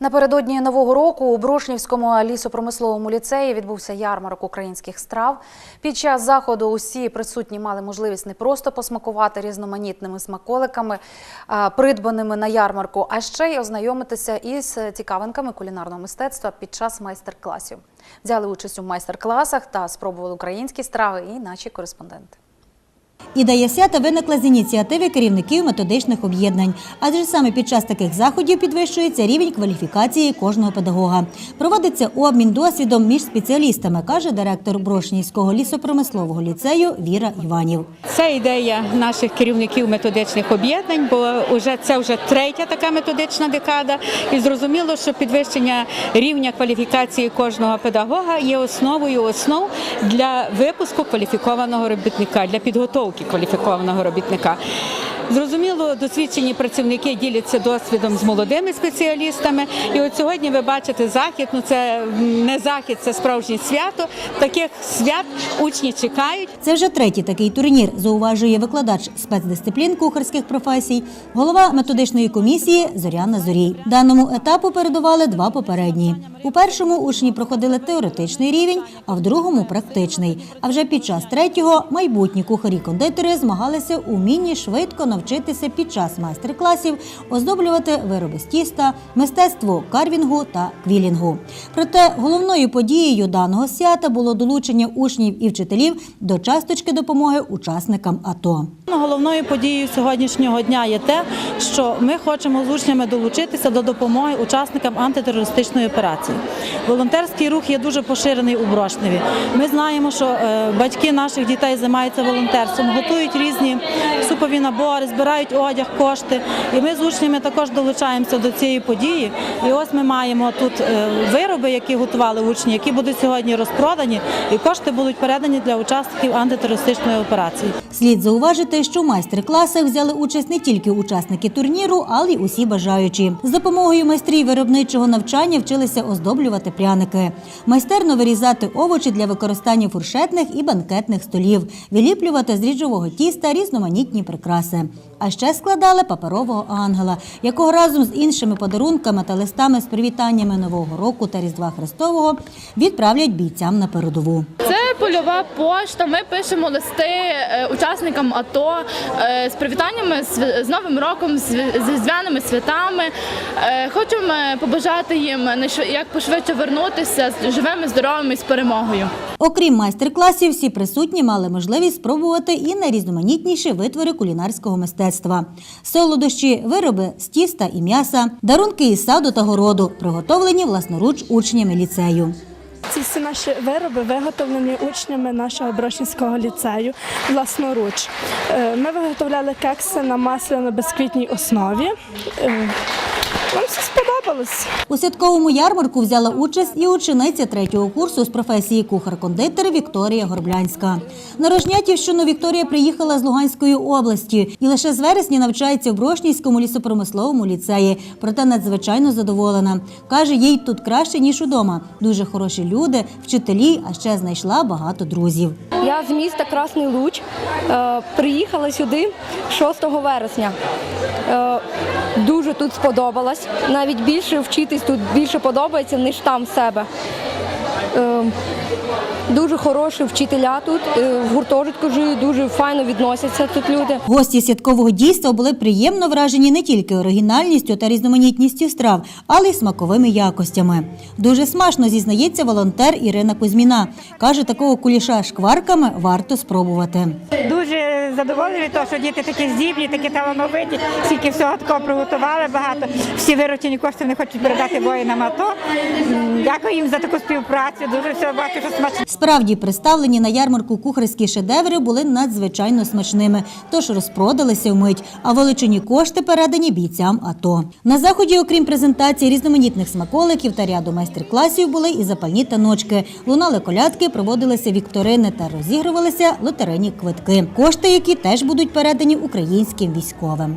Напередодні нового року у Брошнівському лісопромисловому ліцеї відбувся ярмарок українських страв. Під час заходу усі присутні мали можливість не просто посмакувати різноманітними смаколиками, придбаними на ярмарку, а ще й ознайомитися із цікавинками кулінарного мистецтва під час майстер-класів. Взяли участь у майстер-класах та спробували українські страви і наші кореспонденти. Ідея свята виникла з ініціативи керівників методичних об'єднань, адже саме під час таких заходів підвищується рівень кваліфікації кожного педагога. Проводиться обмін досвідом між спеціалістами, каже директор Брошнівського лісопромислового ліцею Віра Іванів. Це ідея наших керівників методичних об'єднань, бо вже це вже третя така методична декада, і зрозуміло, що підвищення рівня кваліфікації кожного педагога є основою основ для випуску кваліфікованого робітника, для підготовки кваліфікованого робітника. Зрозуміло, досвідчені працівники діляться досвідом з молодими спеціалістами. І от сьогодні ви бачите захід. Ну це не захід, це справжнє свято. Таких свят учні чекають. Це вже третій такий турнір, зауважує викладач спецдисциплін кухарських професій, голова методичної комісії Зоряна Зорій. Даному етапу передували два попередні. У першому учні проходили теоретичний рівень, а в другому практичний. А вже під час третього майбутні кухарі-кондитери змагалися у вмінні швидко навчитися під час майстер-класів оздоблювати вироби з тіста, мистецтво карвінгу та квілінгу. Проте головною подією даного свята було долучення учнів і вчителів до часточки допомоги учасникам АТО. Головною подією сьогоднішнього дня є те, що ми хочемо з учнями долучитися до допомоги учасникам антитерористичної операції. Волонтерський рух є дуже поширений у Брошневі. Ми знаємо, що е, батьки наших дітей займаються волонтерством, готують різні супові набори, збирають одяг, кошти. І ми з учнями також долучаємося до цієї події. І ось ми маємо тут е, вироби, які готували учні, які будуть сьогодні розпродані, і кошти будуть передані для учасників антитерористичної операції. Слід зауважити, що в майстер-класах взяли участь не тільки учасники турніру, але й усі бажаючі. З допомогою майстрів виробничого навчання вчилися оздоблювати пряники, майстерно вирізати овочі для використання фуршетних і банкетних столів, виліплювати з ріджового тіста різноманітні прикраси прикраси. А ще складали паперового ангела, якого разом з іншими подарунками та листами з привітаннями Нового року та Різдва Христового відправлять бійцям на передову. Це польова пошта. Ми пишемо листи е, учасникам АТО е, з привітаннями з, Новим роком, з, різдвяними святами. Е, Хочемо побажати їм як пошвидше вернутися з живими, здоровими і з перемогою. Окрім майстер-класів, всі присутні мали можливість спробувати і найрізноманітніші витвори кулінарського мистецтва: солодощі, вироби з тіста і м'яса, дарунки із саду та городу, приготовлені власноруч учнями ліцею. Ці всі наші вироби виготовлені учнями нашого Брошинського ліцею власноруч. Е, Ми виготовляли кекси на масляно-безквітній основі. Сподобалось. У святковому ярмарку взяла участь і учениця третього курсу з професії кухар-кондитер Вікторія Горблянська. На Рожнятівщину Вікторія приїхала з Луганської області і лише з вересня навчається в Брошнівському лісопромисловому ліцеї. Проте надзвичайно задоволена. Каже, їй тут краще ніж удома. Дуже хороші люди, вчителі, а ще знайшла багато друзів. Я з міста Красний Луч е, приїхала сюди 6 вересня. Е, дуже тут сподобалось. Навіть більше вчитись тут більше подобається, ніж там в себе. Е, дуже хороші вчителя тут. е, в гуртожитку живуть, дуже файно відносяться тут люди. Гості святкового дійства були приємно вражені не тільки оригінальністю та різноманітністю страв, але й смаковими якостями. Дуже смачно зізнається волонтер Ірина Кузьміна. Каже, такого куліша шкварками варто спробувати. Задоволені від того, що діти такі здібні, такі талановиті, стільки всього такого приготували багато. Всі виручені кошти не хочуть передати воїнам АТО. Дякую їм за таку співпрацю. Дуже все бачу, що смачно. Справді представлені на ярмарку кухарські шедеври були надзвичайно смачними, тож розпродалися вмить, а величині кошти передані бійцям АТО. На заході, окрім презентації різноманітних смаколиків та ряду майстер-класів, були і запальні таночки. Лунали колядки, проводилися вікторини та розігрувалися лотерейні квитки. Кошти, які теж будуть передані українським військовим.